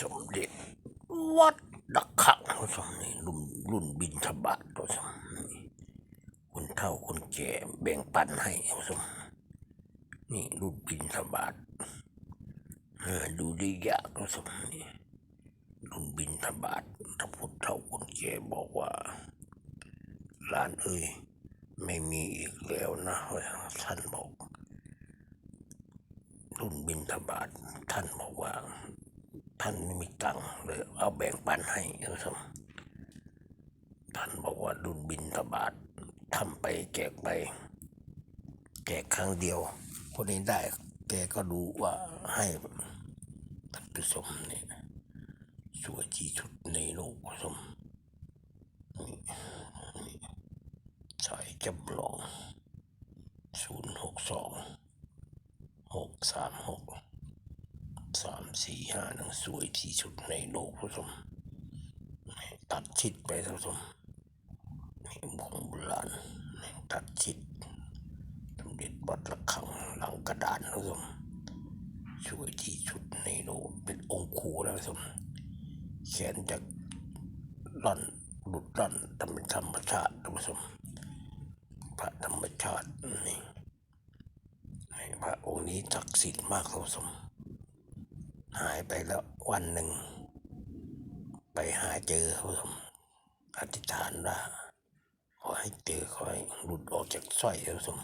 สมเด็จ วัดดักขังท่านผู้ชมนี่รุ่นรุ่นบินทบาทท่านผู้ชมนี่คนเฒ่าคนแก่แบ่งปันให้ท่านผู้ชมนี่รุ่นบินทบาทเออดูได้ยากท่านผู้ชมนี่รุ่นบินทบาทถ้าพูดเฒ่าคนแก่บอกว่าหลานเอ้ยไม่มีอีกแล้วนะท่านบอกรุ่นบินทบาทท่านบอกว่า ท่านไม่มีตังค์เลยเอาแบ่งปันให้ท่านผู้ชมท่านบอกว่ารุ่นบินทบาททำไปแจกไป แจกครั้งเดียว คนนี้ได้แกก็ดูว่าให้ท่านผู้ชมเนี่ยสวยที่สุดในโลกท่านผู้ชมนี่นี่สายจำลองศูนย์หก สามสี่ห้าหนังสวยที่สุดในโลกผู้ชมตัดชิดไปท่านผู้ชมนี่ของโบราณนี่ตัดชิดสมเด็จวัดระฆังหลังกระดานท่านผู้ชมสวยที่สุดในโลกเป็นองค์ครูแล้วท่านผู้ชมแขนจะร่อนหลุดร่อนทำเป็นธรรมชาติท่านผู้ชมพระธรรมชาตินี่นี่พระองค์นี้ศักดิ์สิทธิ์มากท่านผู้ชม หายไปแล้ววันหนึ่ง ไปหาเจอครับผมอธิษฐานว่าขอให้เจอขอให้หลุดออกจากสร้อยครับผม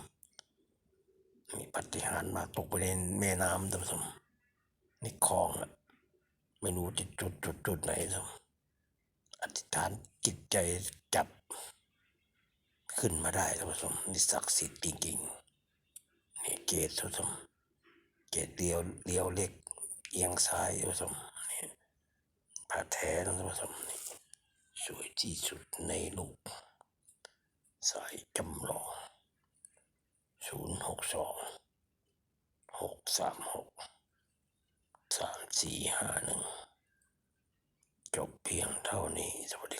มีปฏิหารมาตกไปในแม่น้ำครับผมในคลองอะไม่รู้จะจุดจุดจุดไหนครับอธิษฐานจิตใจจับขึ้นมาได้ครับผมนี่ศักดิ์สิทธิ์จริงๆนี่เกศครับผมเกศเดียวเดียวเล็ก เอียงซ้ายท่านผู้ชมนี่ผ้าแท้ต้องผสมนี่สวยที่สุดในโลกสายจำลองศูนย์หกสองหกสามหกสามสี่ห้าหนึ่งจบเพียงเท่านี้สวัสดี